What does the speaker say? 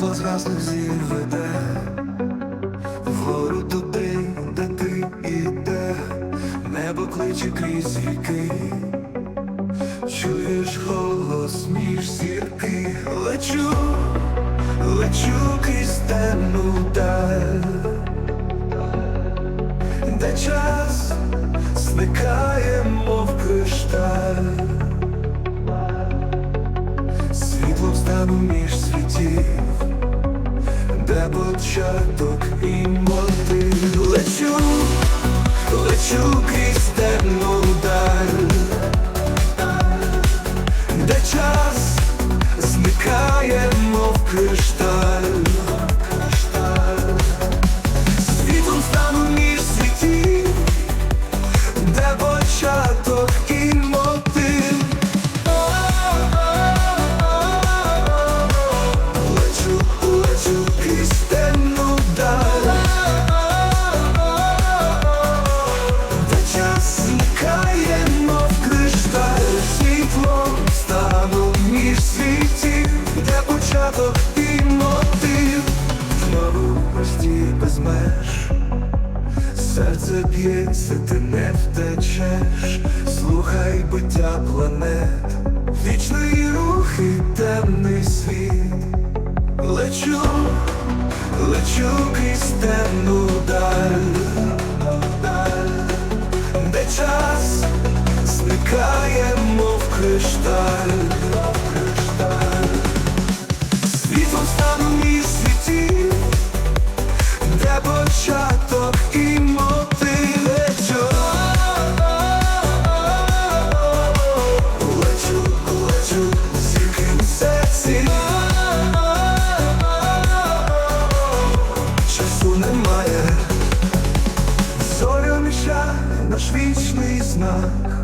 світло згаслих зір веде. Вгору туди, де ти іде, небо кличе крізь віки, чуєш голос між зірки, лечу, лечу крізь темну даль, де час зникає, мов кришталь. Світлом стану між світів, де початок і мотив. Лечу, лечу крізь темну зникає, мов кришталь Світлом стану між світів Де початок і мотив. Знову прості без Серце б'ється, ти не втечеш, слухай биття планет, вічний рух і темний світ. Лечу, лечу крізь темну not